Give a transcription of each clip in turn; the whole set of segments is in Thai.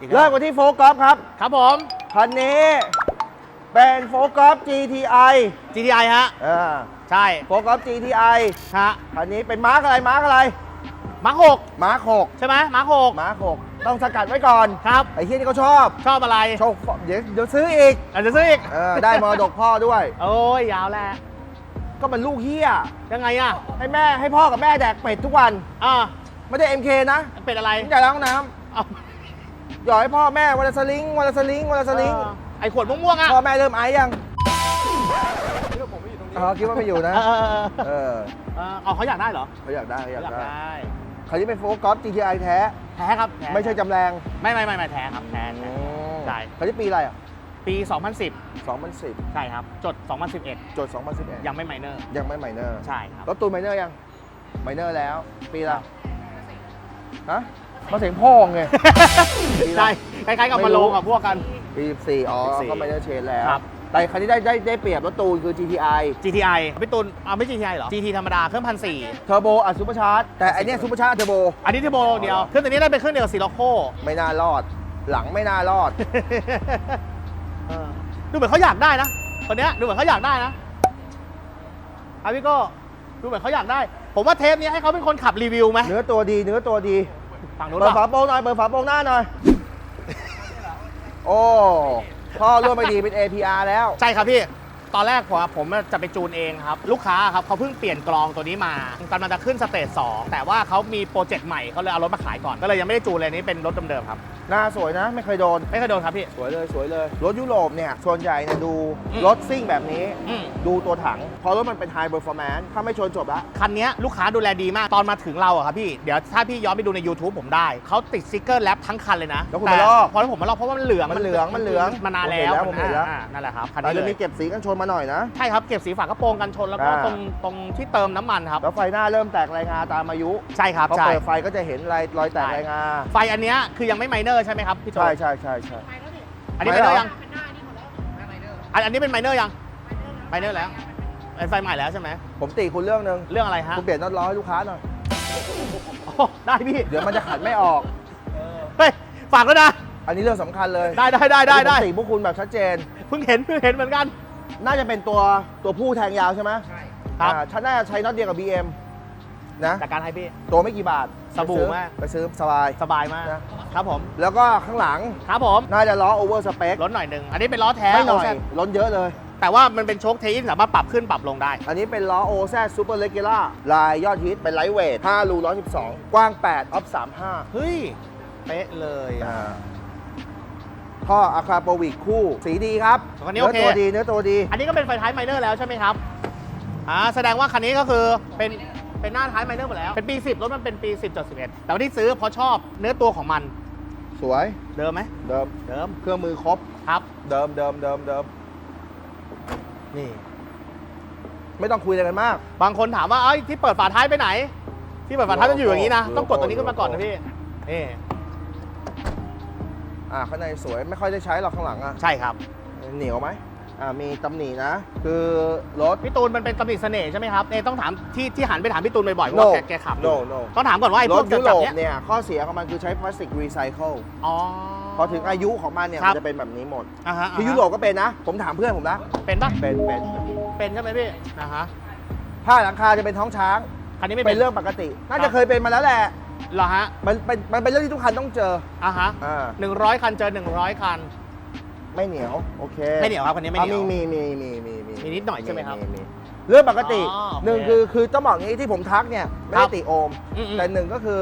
อีกเริ่มกันที่โฟกัสครับครับผม คันนี้เป็นโฟกัส GTI GTI ฮะ อ่าใช่โฟกัส GTI ฮะคันนี้เป็นมาร์กอะไรมาร์กอะไร มาร์คหกมาร์กหกใช่ไหมมาร์คหกมาร์กหกต้องสกัดไว้ก่อนครับไอ้เฮียนี่เขาชอบชอบอะไรโชคเดี๋ยวเดี๋ยวซื้ออีกอาจจะซื้ออีกเออได้มรดกพ่อด้วย โอ้ยยาวแหละก็มันลูกเฮียยังไงอะให้แม่ให้พ่อกับแม่แดกเป็ดทุกวันอ่าไม่ได้ MK นะ เป็นอะไรไม่ได้ล้างน้เอาำ หยอดให้พ่อแม่วันละสลิงวันละสลิงวันละสลิงเออไอขวดม่วงๆอะพ่อแม่เริ่มไอยังอ๋อคิดว่าไม่อยู่นะเออเออเออเออเออเอาเขาอยากได้เหรอเขาอยากได้เขาอยากอยากได้ได้คันนี้เป็นโฟกัส GTI แท้ แท้ครับแท้ไม่ใช่จำแรงไม่ไม่ไม่ไม่แท้ครับแท้แท้ใช่คันนี้ปีอะไรอะปี 2010 2010 ใช่ครับ จด 2011 จด 2011 ยังไม่ไมเนอร์ ยังไม่ไมเนอร์ ใช่ครับ รถตูนไมเนอร์ยัง ไมเนอร์แล้ว ปีละฮะ มาเสียงพ่องไงปีละใช่คล้ายๆกับไม่มารู้ลงกับพวกกันปี14อ๋อ14ก็ไมเนอร์เชนแล้ว ครับ แต่คันนี้ได้ได้ได้เปรียบรถตูนคือ GTI GTI พี่ตูนอ่าไม่ GTI เหรอ GT ธรรมดาเครื่องพันสี่เทอร์โบอัดซูเปอร์ชาร์จแต่อันเนี้ยซูเปอร์ชาร์จเทอร์โบ อันนี้เทอร์โบเดียวเครื่องตัวนี้ได้เป็นเครื่องเดียวกับซีโรโค ไม่น่ารอด หลังไม่น่ารอดดูเหมือนเขาอยากได้นะคนเนี้ยดูเหมือนเขาอยากได้นะอาพี่โก็ดูเหมือนเขาอยากได้ ผมว่าเทปนี้ให้เขาเป็นคนขับรีวิวไหมเนื้อตัวดีเนื้อตัวดี ฝั่งนู้นเปิดเปฝาล่าโปรงหน่อย เปิดฝาโปรงหน้าหน่อย โอ้ พ่อร่วมไม่ดีเป็น APR แล้ว ใช่ครับพี่ ตอนแรกผมผมจะไปจูนเองครับ ลูกค้าครับเขาเพิ่งเปลี่ยนกรองตัวนี้มากำลังจะขึ้นสเตจ2แต่ว่าเขามีโปรเจกต์ใหม่เขาเลยเอารถมาขายก่อนก็เลยยังไม่ได้จูนเลยอันนี้เป็นรถเดิมๆครับหน้าสวยนะ ไม่เคยโดน ไม่เคยโดนครับพี่ สวยเลยสวยเลย รถยุโรปเนี่ยส่วนใหญ่เนี่ยดูอืมรถซิ่งแบบนี้อืมดูตัวถัง พอรถมันเป็นไฮเ e อร์ฟอร์แมนซ์ถ้าไม่ชนจบละคันเนี้ยลูกค้าดูแลดีมากตอนมาถึงเราอะครับพี่ เดี๋ยวถ้าพี่ย้อนไปดูใน YouTube ผมได้ เขาติดสติ๊กเกอร์แรปทั้งคันเลยนะแล้วคุณแต่มาลอกพอผมมาลอกเพราะว่ามันเหลืองมันเหลืองมันเหลืองมานานแล้วผมเห็นแล้วอ่านั่นแหละครับคันเรานี้จะเลมียเก็บสีกันชนมาหน่อยนะ ใช่ครับ เก็บสีฝากระโปรงกันชน แล้วก็อ่า ตรงตรงที่เติมน้ำมันครับ แล้วไฟหน้าเริ่มแตกรายงาตามอายุใช่ครับพอใช่ เปิดไฟก็จะเห็นรอยรอยแตกรายงาไฟอันเนี้ยคือยังไม่ไมเนอร์ใช่ไหมครับพี่โจใช่ใช่ใช่ใช่อันนี้ไม่ไมเหรอเนอร์ยังอันอันนี้เป็นไมเนอร์ยังไมเนอร์แล้ว เป็นไฟใหม่แล้วใช่ไหมผมตีคุณเรื่องหนึ่งเรื่องอะไรฮะคุณเปลี่ยนน็อตล้อให้ลูกค้าหน่อยโอ้ได้พี่เดี๋ยวมันจะขัดไม่ออก เฮ้ยฝากด้วยนะ อันนี้เรื่องสำคัญเลยได้ได้ได้ได้ได้ ผมตีพวกคุณแบบชัดเจน เพิ่งเห็นเพิ่งเห็นเหมือนกัน น่าจะเป็นตัวตัวผู้แทงยาวใช่ไหมครับอ่าฉันน่าจะใช้น็อตเดียวกับ BM นะจากการให้พี่ ตัวไม่กี่บาทสบู่ไปซื้อมาก ไปซื้อสบาย สบายมาก นะ ครับผม แล้วก็ข้างหลังครับผมน่าจะล้อโอเวอร์สเปคลดหน่อยหนึ่ง อันนี้เป็นล้อแท้ไม่หน่อย โแซดล้นเยอะเลย แต่ว่ามันเป็นโชคเทอินสามารถปรับขึ้นปรับลงได้ อันนี้เป็นล้อโอแซซูเปอร์เลกิล่าลายยอดฮิตเป็นไลท์เวท5รู112 กว้าง 8 ออฟ 35เฮ้ย เป๊ะเลยอะอ่า ท่ออะคาโปวิกคู่ สีดีครับคันนี้เนื้โออเคตัวดีเนื้อตัวดี อันนี้ก็เป็นไฟท้ายไมเนอร์แล้วใช่ไหมครับ อ่า แสดงว่าคันนี้ก็คือเป็นเป็นหน้าท้ายไมเนอร์หมดแล้ว เป็นปี 10 รถมันเป็นปี 10จด11 แต่ว่าที่ซื้อเพราะชอบเนื้อตัวของมัน สวยเดิมไหม เดิมเดิม เครื่องมือครบ ครับ เดิมเดิมเดิมเดิมนี่ ไม่ต้องคุยอะไรกันมาก บางคนถามว่าเอ้ยที่เปิดฝาท้ายไปไหน ที่เปิดฝาท้ายต้องอยู่อย่างนี้นะโลโก้ต้องกดตัวนี้ขึ้นมาก่อนนะพี่ นี่ อ่าข้างในสวยไม่ค่อยได้ใช้หรอกข้างหลังอะใช่ครับ เหนียวไหมอ่ามีตำหนินะ คือรถ พี่ตูนมันเป็นตำหนิเสน่ห์ใช่ไหมครับเนี่ยต้องถามที่ที่หันไปถามพี่ตูนบ่อยๆเพราะ No ว่าแกแกขับอยู่ no no ต้องถามก่อนว่าไอ้รพวถกยุโรจับปๆเนี้ยเนี่ยข้อเสียของมันคือใช้พลาสติกรีไซเคิลอ๋อ พอถึงอายุของมันเนี่ยครัมับนจะเป็นแบบนี้หมดอ่าฮะที่ยุโรปก็เป็นนะ ผมถามเพื่อนผมนะเป็นปะเป็นเป็นเป็นใช่ไหมพี่อ่าฮะผ้าหลังคาจะเป็นท้องช้าง คันนี้ไม่เป็นเรื่องปกติ น่าจะเคยเป็นมาแล้วแหละ เหรอฮะมันเป็นมันเป็นเรื่องที่ทุกคันต้องเจออ่าฮะอ่าหนึ่งร้อยคันเจอหนึ่งร้อยคัน ไม่เหนียวโอเคไม่เหนียวครับคันนี้ไม่เหนียว อะมีมีมีมีมีมีนิดหน่อยใช่ไหมครับเรื่องปกติอ๋อโอเคหนึ่งคือคือต้องบอกงี้ที่ผมทักเนี่ยไม่ครัได้บติโอม อืมๆแต่หนึ่งก็คือ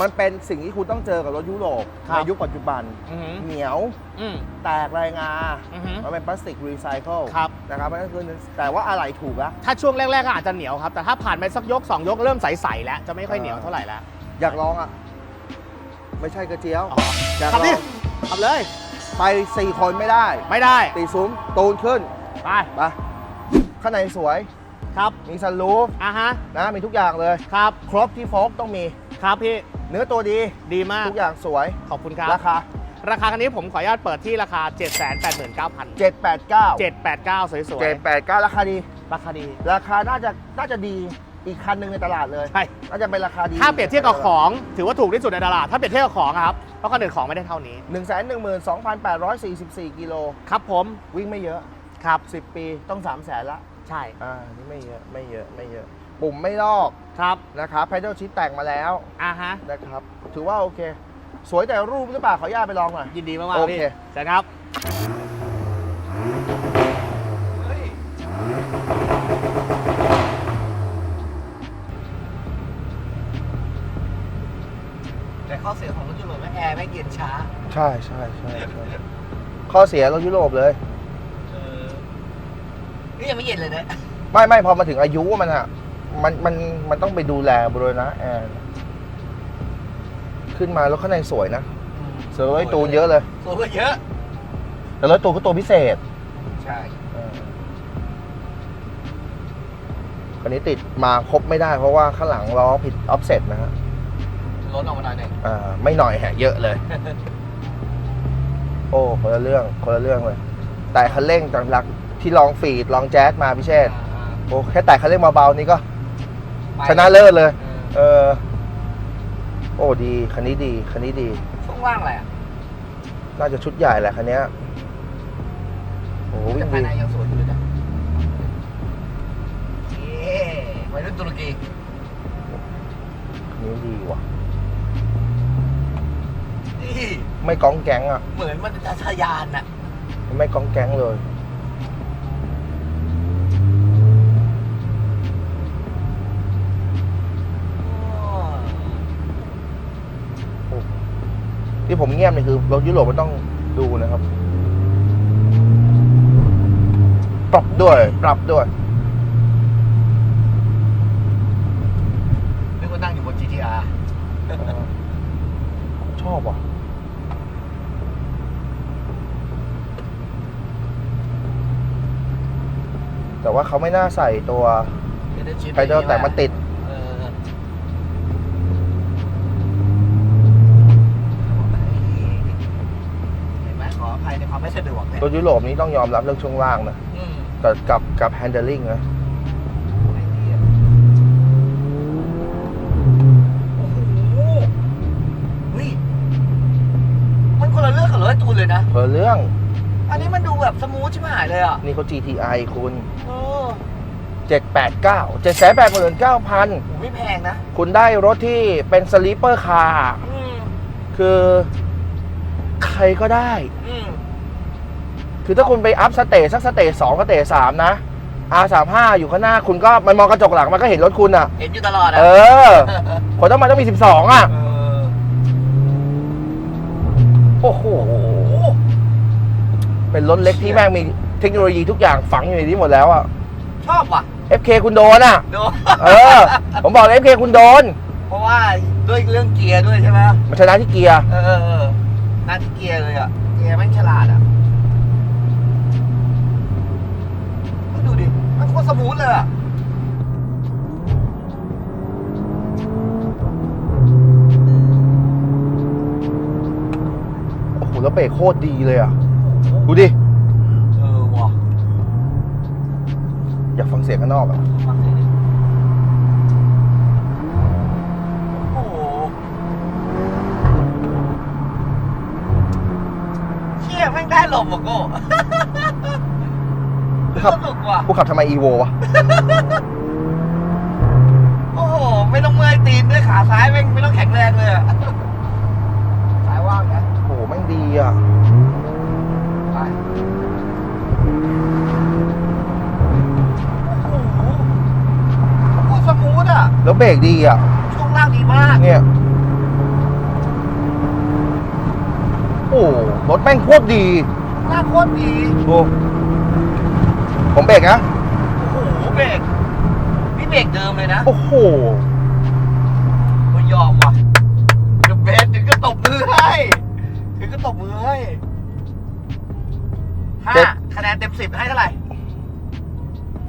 มันเป็นสิ่งที่คุณต้องเจอกับรถยุโรปครับ ในยุคปัจจุบัน อือหือเหนียวอืม แตกรายงา อือหือมันเป็นพลาสติกรีไซเคิลครับ นะครับมันก็คือแต่ว่าอะไรถูกละ ถ้าช่วงแรกๆก็อาจจะเหนียวครับ แต่ถ้าผ่านไปสักยก 2 ยกเริ่มใสๆแล้ว จะไม่ค่อยเหนียวเท่าไหร่แล้ว อยากลองอะ ไม่ใช่กระเจียวอ๋ออยากขับลดิองขับเลย ไปสี่คนไม่ได้ ไม่ได้ ตีซุ้มตูนขึ้นไป ไปข้างในสวย ครับ มีซันรูฟอะฮะ นะ มีทุกอย่างเลย ครับ ครบที่โฟกต้องมี ครับพี่ เนื้อตัวดี ดีมาก ทุกอย่างสวย ขอบคุณครับ ราคา ราคาคันนี้ผมขออนุญาตเปิดที่ราคา 789,000 789 789 สวย789 ราคาดี ๆ ราคาดี ราคาน่าจะน่าจะดี อีกคันหนึ่งในตลาดเลยใช่ น่าจะเป็นราคาดีถ้าเปรียบเทียบกับของ ถือว่าถูกที่สุดในตลาด ถ้าเปรียบเทียบกับของอะครับ เพราะคนอื่นของไม่ได้เท่านี้ 1 1 2 8 4 4 กิโล ครับผม วิ่งไม่เยอะ ครับ 10 ปีต้อง 3 0 0แสนละ ใช่ อ่า นี่ไม่เยอะ ไม่เยอะ ไม่เยอะ ปุ่มไม่ลอกครับนะครับไพด l ชิ t แต่งมาแล้วอ่าฮะ นะครับ ถือว่าโอเค สวยแต่รูปหรือเปล่าขออนุญาตไปลองหน่อย ยินดีมากๆโอพี่เคเชิญครับ แต่ข้อเสียของรถยุโรปแม่งแอร์แม่งเย็นช้า ใช่ใช่ใช่ใช่ข้อเสียรถยุโรปเลย เออนี่ยังไม่เย็นเลยนะไม่ไม่พอมาถึงอายุมันอะมันมันมันต้องไปดูแลบริเวณนะแอนขึ้นมารถข้างในสวยนะสวยกว่ารถไอ้ตูนเยอะเลย สวยกว่าเยอะ แต่รถตูนก็ตัวพิเศษใช่ เออคันนี้ติดมาครบไม่ได้เพราะว่าข้างหลังล้อผิดออฟเซ็ตนะฮะ ลดออกมาหน่อยหนึ่ง อ่าไม่หน่อยฮะเยอะเลย โอ้คนละเรื่องคนละเรื่องเลย แต่คันเร่งจังหลักที่ลองฟีดลองแจ๊สมาพิเชษอ่าโอ้แค่แต่คันเร่งเบาๆนี่ก็ไปชนะเลิศเลยเออเออ โอ้ดีคันนี้ดีคันนี้ดีช่วงว่างอะไรอะน่าจะชุดใหญ่แหละคันเนี้ยโอ้วิ่แต่งภาดียในยังสวยอยู่เลยนะเย้วัยรุ่นตุรกีคันนี้ดีว่ะ นี่ ไม่ก้องแก๊งอะ เหมือนมันจะทะยานน่ะ ไม่ก้องแก๊งเลย ที่ผมเงียบนี่คือรถยุโรปมันต้องดูนะครับ ปรับด้วย ปรับด้วยนึกว่านั่งอยู่บน GTR ชอบว่ะ แต่ว่าเขาไม่น่าใส่ตัว Leadership ไพดอลแต่มันติดเออเห็นไหมขออภัยในความไม่สะดวกเนี่ยรถยุโรปนี้ต้องยอมรับเรื่องช่วงล่างนะอืมกับกับกับ handling นะไม่เทียบโอ้โหเฮ้ยมันคนละเรื่องกับรถไอ้ตูนเลยนะเพอเรื่อง อันนี้มันดูแบบสมูทชิบหายเลยอะนี่เขา GTI คุณ โอ้789 7 8 9 0 0โหไม่แพงนะคุณได้รถที่เป็นสลีปเปอร์คาร์อืมคือใครก็ได้ อืมคือถ้าคุณไปอัพสเตจสักสเตจสองสเตจสามนะ R35 อยู่ข้างหน้าคุณก็มันมองกระจกหลังมันก็เห็นรถคุณอะ เห็นอยู่ตลอดอะเออคนต้องมาต้องมี 12 อะ เออโอ้โห เป็นรถเล็กที่แม่งมีเทคโนโลยีทุกอย่างฝังอยู่ในนี้หมดแล้วอะ ชอบว่ะ FK คุณโดนอะ ดู เออ ผมบอกเลย FK คุณโดน เพราะว่าด้วยเรื่องเกียร์ด้วยใช่ไหมมันชนะที่เกียร์ เออเออเออหน้าที่เกียร์เลยอะ เกียร์แม่งฉลาดอะก็ดูดิมันโคตรสมูทเลยอะ โอ้โห แล้วเบรกโคตรดีเลยอะ ดูดิ เออว่ะอยากฟังเสียงข้างนอกอะ ฟังเสียงดิโอ้โหเชี่ยแม่งได้ลมอะโก้ครับ สนุกว่ะ กูขับทำไมอีโววะ โอ้โห ไม่ต้องเมื่อยตีนด้วยขาซ้ายแม่งไม่ต้องแข็งแรงเลยอะซ้ายว่างนะ โอ้โหแม่งดีอะ ไปโอ้โหโคตรสมูทอะ แล้วเบรกดีอะ ช่วงล่างดีมาก เนี่ย โอ้โหรถแม่งโคตรดีช่วงล่างโคตรดีโอ้ผมเบรกนะ โอ้โห เบรกนี่เบรกเดิมเลยนะโอ้โหก็ยอมว่ะเดอะเบสถึงก็ตบมือให้ ถึงก็ตบมือให้ ห้าเจ็ดคะแนนเต็มสิบให้เท่าไหร่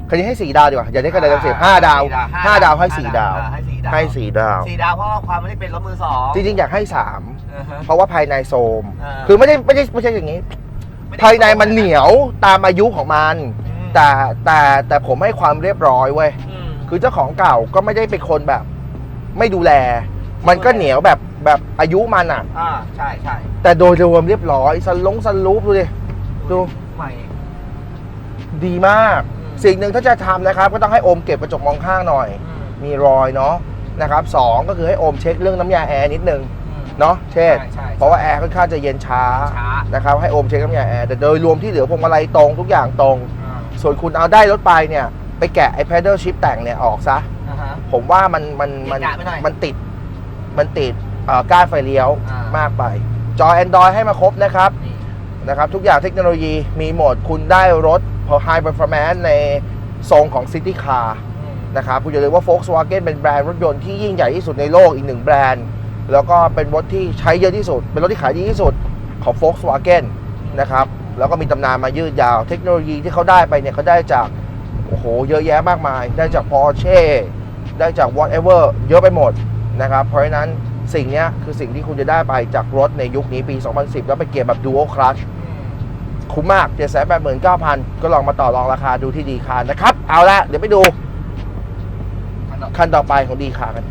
คันนี้ให้สี่ดาวดีกว่าอย่าได้คะแนนเต็มสิบห้าดาวห้าดาวให้สี่ดาวให้สี่ดาวให้สี่ดาว สี่ดาวเพราะว่าความไม่ได้เป็นรถมือสองจริงๆ อยากให้สามอ่าฮะ เพราะว่าภายในโซมอ่าคือไม่ได้ไม่ใช่ไม่ใช่อย่างนี้ไม่ได้ภายในมันเหนียวตามอายุของมัน อืมแต่แต่แต่ผมให้ความเรียบร้อยเว้ย อืม คือเจ้าของเก่าก็ไม่ได้เป็นคนแบบ ไม่ดูแล มันก็เหนียวแบบแบบอายุมันอะ อ่าใช่ใช่แต่โดยรวมเรียบร้อยสลงสลูปดูดิ ดู ใหม่ดีมากอืมสิ่งหนึ่งถ้าจะทำนะครับ ก็ต้องให้โอมเก็บกระจกมองข้างหน่อย อืมมีรอยเนาะนะครับสองก็คือให้โอมเช็คเรื่องน้ำยาแอร์นิดนึงอืม เนาะเช่นใช่ใช่เพราะว่าแอร์ค่อนข้างจะเย็นช้าช้า นะครับให้โอมเช็คน้ำยาแอร์แต่โดยรวมที่เหลือพวงมาลัยตรงทุกอย่างตรง อ่าส่วนคุณเอาได้รถไปเนี่ย ไปแกะไอ้ pedal shift แต่งเนี่ยออกซะ อ่าฮะ ผมว่ามันมันมันเกะกะไปหน่อยมันติดมันติดเอ่อก้านไฟเลี้ยวอ่าม มากไป จอ Android ให้มาครบนะครับ นี่ นะครับทุกอย่างเทคโนโลยีมีหมดคุณได้รถพอ High Performance ในทรงของ City Car อืมนะครับคุณอย่าลืมว่า Volkswagen เป็นแบรนด์รถยนต์ที่ยิ่งใหญ่ที่สุดในโลกอีกหนึ่งแบรนด์ แล้วก็เป็นรถที่ใช้เยอะที่สุด เป็นรถที่ขายดีที่สุดของ Volkswagen นะครับแล้วก็มีตำนานมายืดยาว เทคโนโลยีที่เขาได้ไปเนี่ยเขาได้จากโอ้โหเยอะแยะมากมาย ได้จาก Porsche ได้จาก whatever เยอะไปหมดนะครับเพราะฉะนั้น สิ่งเนี้ยคือสิ่งที่คุณจะได้ไปจากรถในยุคนี้ปี 2010 แล้วเป็นเกียร์แบบ dual clutch อืมคุ้มมาก7 8 9 0 0 0 ก็ลองมาต่อรองราคาดูที่ดีคาร์นะครับ เอาละเดี๋ยวไปดูอันดับคันต่อไปของดีคาร์กัน